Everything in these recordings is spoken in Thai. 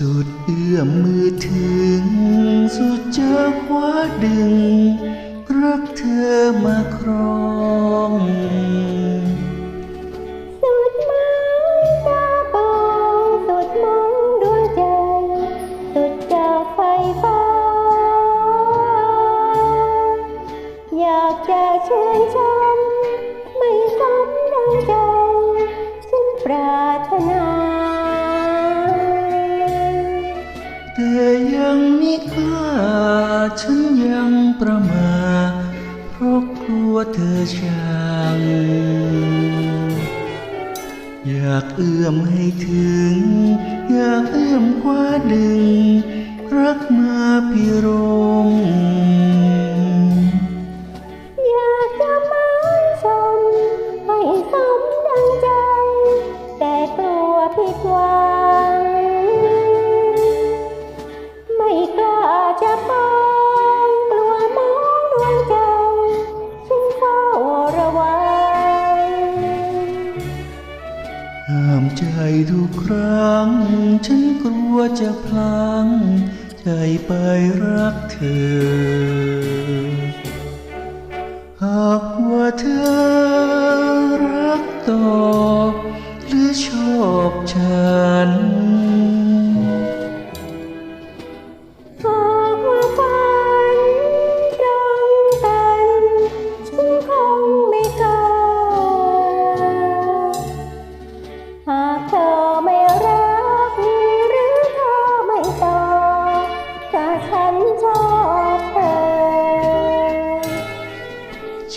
สุดเอื้อมมือถึง สุดเจะคว้าดึง รักเธอมาครองสุดมือตาปองสุดมองดวงใจ สุดจะไฟฟ้า อยากจะเชิญชมไยังมิกล้า ฉันยังประมาทเพราะกลัวเธอชัง อยากเอื้อมให้ถึง อยากเอื้อมคว้าดึง รักมาพิโร ระวังห้ามใจทุกครั้ง ฉันกลัวจะพลัง ใจไปรักเธอ หากว่าเธอรักตอบหรือชอบฉัน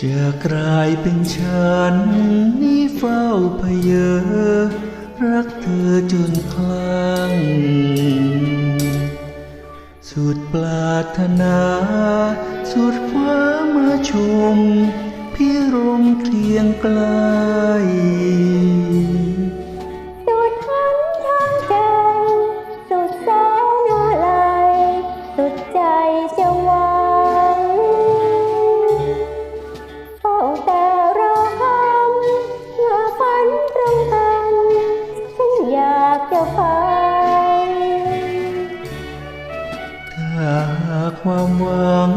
จะกลายเป็นฉันนี่เฝ้าพเยอรักเธอจนคลั่ง สุดปรารถนา สุดฟ้ามาชม พี่รมเคียงไกลากความหวัง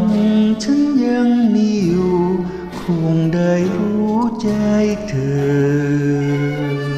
ฉันยังมีอยู่ คงได้รู้ใจเธอ